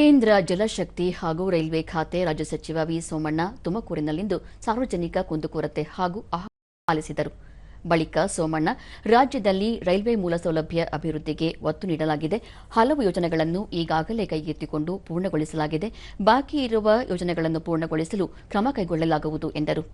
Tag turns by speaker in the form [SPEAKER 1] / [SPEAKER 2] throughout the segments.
[SPEAKER 1] ಕೇಂದ್ರ ಜಲಶಕ್ತಿ ಹಾಗೂ ರೈಲ್ವೆ ಖಾತೆ ರಾಜ್ಯ ಸಚಿವ ವಿ ಸೋಮಣ್ಣ ತುಮಕೂರಿನಲ್ಲಿಂದು ಸಾರ್ವಜನಿಕ ಕುಂದುಕೊರತೆ ಹಾಗೂ ಆಲಿಸಿದರು ಬಳಿಕ ಸೋಮಣ್ಣ, ರಾಜ್ಯದಲ್ಲಿ ರೈಲ್ವೆ ಮೂಲಸೌಲಭ್ಯ ಅಭಿವೃದ್ಧಿಗೆ ಒತ್ತು ನೀಡಲಾಗಿದೆ. ಹಲವು ಯೋಜನೆಗಳನ್ನು ಈಗಾಗಲೇ ಕೈಗೆತ್ತಿಕೊಂಡು ಪೂರ್ಣಗೊಳಿಸಲಾಗಿದೆ. ಬಾಕಿ ಇರುವ ಯೋಜನೆಗಳನ್ನು ಪೂರ್ಣಗೊಳಿಸಲು ಕ್ರಮ ಕೈಗೊಳ್ಳಲಾಗುವುದು ಎಂದರು.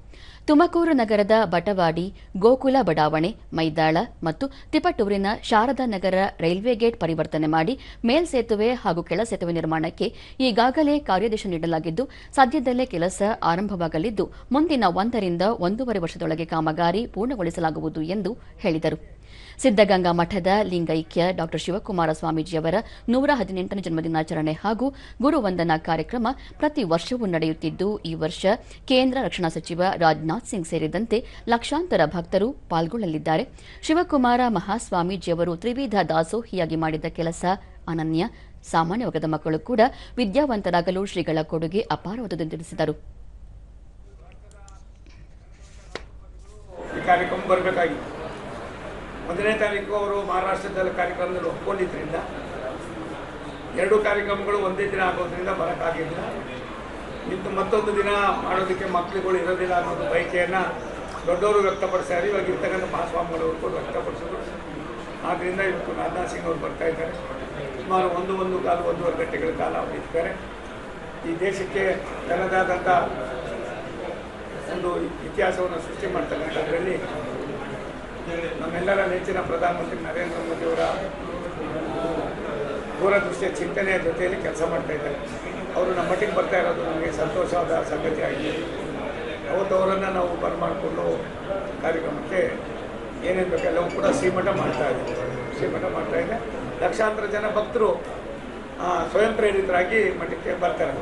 [SPEAKER 1] ತುಮಕೂರು ನಗರದ ಬಟವಾಡಿ, ಗೋಕುಲ ಬಡಾವಣೆ, ಮೈದಾಳ ಮತ್ತು ತಿಪಟೂರಿನ ಶಾರದಾ ನಗರ ರೈಲ್ವೆ ಗೇಟ್ ಪರಿವರ್ತನೆ ಮಾಡಿ ಮೇಲ್ಸೇತುವೆ ಹಾಗೂ ಕೆಳ ಸೇತುವೆ ನಿರ್ಮಾಣಕ್ಕೆ ಈಗಾಗಲೇ ಕಾರ್ಯಾದೇಶ ನೀಡಲಾಗಿದ್ದು, ಸದ್ಯದಲ್ಲೇ ಕೆಲಸ ಆರಂಭವಾಗಲಿದ್ದು, ಮುಂದಿನ ಒಂದರಿಂದ ಒಂದೂವರೆ ವರ್ಷದೊಳಗೆ ಕಾಮಗಾರಿ ಪೂರ್ಣಗೊಳಿಸಲಾಗುವುದು. ಎಂದು ಹೇಳಿದರು. ಸಿದ್ದಗಂಗಾ ಮಠದ ಲಿಂಗೈಕ್ಯ ಡಾ. ಶಿವಕುಮಾರ ಸ್ವಾಮೀಜಿಯವರ ನೂರ ಹದಿನೆಂಟನೇ ಜನ್ಮದಿನಾಚರಣೆ ಹಾಗೂ ಗುರುವಂದನಾ ಕಾರ್ಯಕ್ರಮ ಪ್ರತಿ ವರ್ಷವೂ ನಡೆಯುತ್ತಿದ್ದು, ಈ ವರ್ಷ ಕೇಂದ್ರ ರಕ್ಷಣಾ ಸಚಿವ ರಾಜನಾಥ್ ಸಿಂಗ್ ಸೇರಿದಂತೆ ಲಕ್ಷಾಂತರ ಭಕ್ತರು ಪಾಲ್ಗೊಳ್ಳಲಿದ್ದಾರೆ. ಶಿವಕುಮಾರ ಮಹಾಸ್ವಾಮೀಜಿಯವರು ತ್ರಿವಿಧ ದಾಸೋಹಿಯಾಗಿ ಮಾಡಿದ ಕೆಲಸ ಅನನ್ಯ. ಸಾಮಾನ್ಯ ವರ್ಗದ ಮಕ್ಕಳು ಕೂಡ ವಿದ್ಯಾವಂತರಾಗಲು ಶ್ರೀಗಳ ಕೊಡುಗೆ ಅಪಾರವಾದುದೆಂದು ತಿಳಿಸಿದರು.
[SPEAKER 2] ಕಾರ್ಯಕ್ರಮ ಬರಬೇಕಾಗಿತ್ತು. ಮೊದಲನೇ ತಾರೀಕು ಅವರು ಮಹಾರಾಷ್ಟ್ರದಲ್ಲಿ ಕಾರ್ಯಕ್ರಮದಲ್ಲಿ ಒಪ್ಕೊಂಡಿದ್ದರಿಂದ ಎರಡು ಕಾರ್ಯಕ್ರಮಗಳು ಒಂದೇ ದಿನ ಆಗೋದ್ರಿಂದ ಬರೋಕ್ಕಾಗಿಲ್ಲ. ಇತ್ತು ಮತ್ತೊಂದು ದಿನ ಮಾಡೋದಕ್ಕೆ ಮಕ್ಕಳುಗಳು ಇರೋದಿಲ್ಲ ಅನ್ನೋದು ಬಯಕೆಯನ್ನು ದೊಡ್ಡವರು ವ್ಯಕ್ತಪಡಿಸ್ತಾರೆ ಇವಾಗ ಇರ್ತಕ್ಕಂಥ ಮಹಾಸ್ವಾಮಿಗಳವರು ಕೂಡ ವ್ಯಕ್ತಪಡಿಸಿದ್ರು. ಆದ್ದರಿಂದ ಇವತ್ತು ರಾಜನಾಥ್ ಸಿಂಗ್ ಅವರು ಬರ್ತಾ ಇದ್ದಾರೆ. ಸುಮಾರು ಒಂದು ಒಂದು ಕಾಲು, ಒಂದೂವರೆ ಗಂಟೆಗಳ ಕಾಲ ಅವರು ಇರ್ತಾರೆ. ಈ ದೇಶಕ್ಕೆ ತನ್ನದಾದಂಥ ಒಂದು ಇತಿಹಾಸವನ್ನು ಸೃಷ್ಟಿ ಮಾಡ್ತಕ್ಕಂಥದ್ರಲ್ಲಿ ನಮ್ಮೆಲ್ಲರ ನೆಚ್ಚಿನ ಪ್ರಧಾನಮಂತ್ರಿ ನರೇಂದ್ರ ಮೋದಿಯವರ ದೂರದೃಷ್ಟಿಯ ಚಿಂತನೆಯ ಜೊತೆಯಲ್ಲಿ ಕೆಲಸ ಮಾಡ್ತಾ ಇದ್ದಾರೆ. ಅವರು ನಮ್ಮ ಮಟ್ಟಿಗೆ ಬರ್ತಾ ಇರೋದು ನಮಗೆ ಸಂತೋಷವಾದ ಸಂಗತಿ ಆಗಿದೆ. ಅವತ್ತು ಅವರನ್ನು ನಾವು ಬರಮಾಡಿಕೊಂಡು ಕಾರ್ಯಕ್ರಮಕ್ಕೆ ಏನೇನು ಬೇಕೆಲ್ಲವೂ ಕೂಡ ಶ್ರೀಮಠ ಮಾಡ್ತಾ ಇದ್ದೆ ಶ್ರೀಮಠ ಮಾಡ್ತಾ ಇದ್ದೆ ಲಕ್ಷಾಂತರ ಜನ ಭಕ್ತರು ಸ್ವಯಂ ಪ್ರೇರಿತರಾಗಿ ಮಠಕ್ಕೆ ಬರ್ತಾರೆ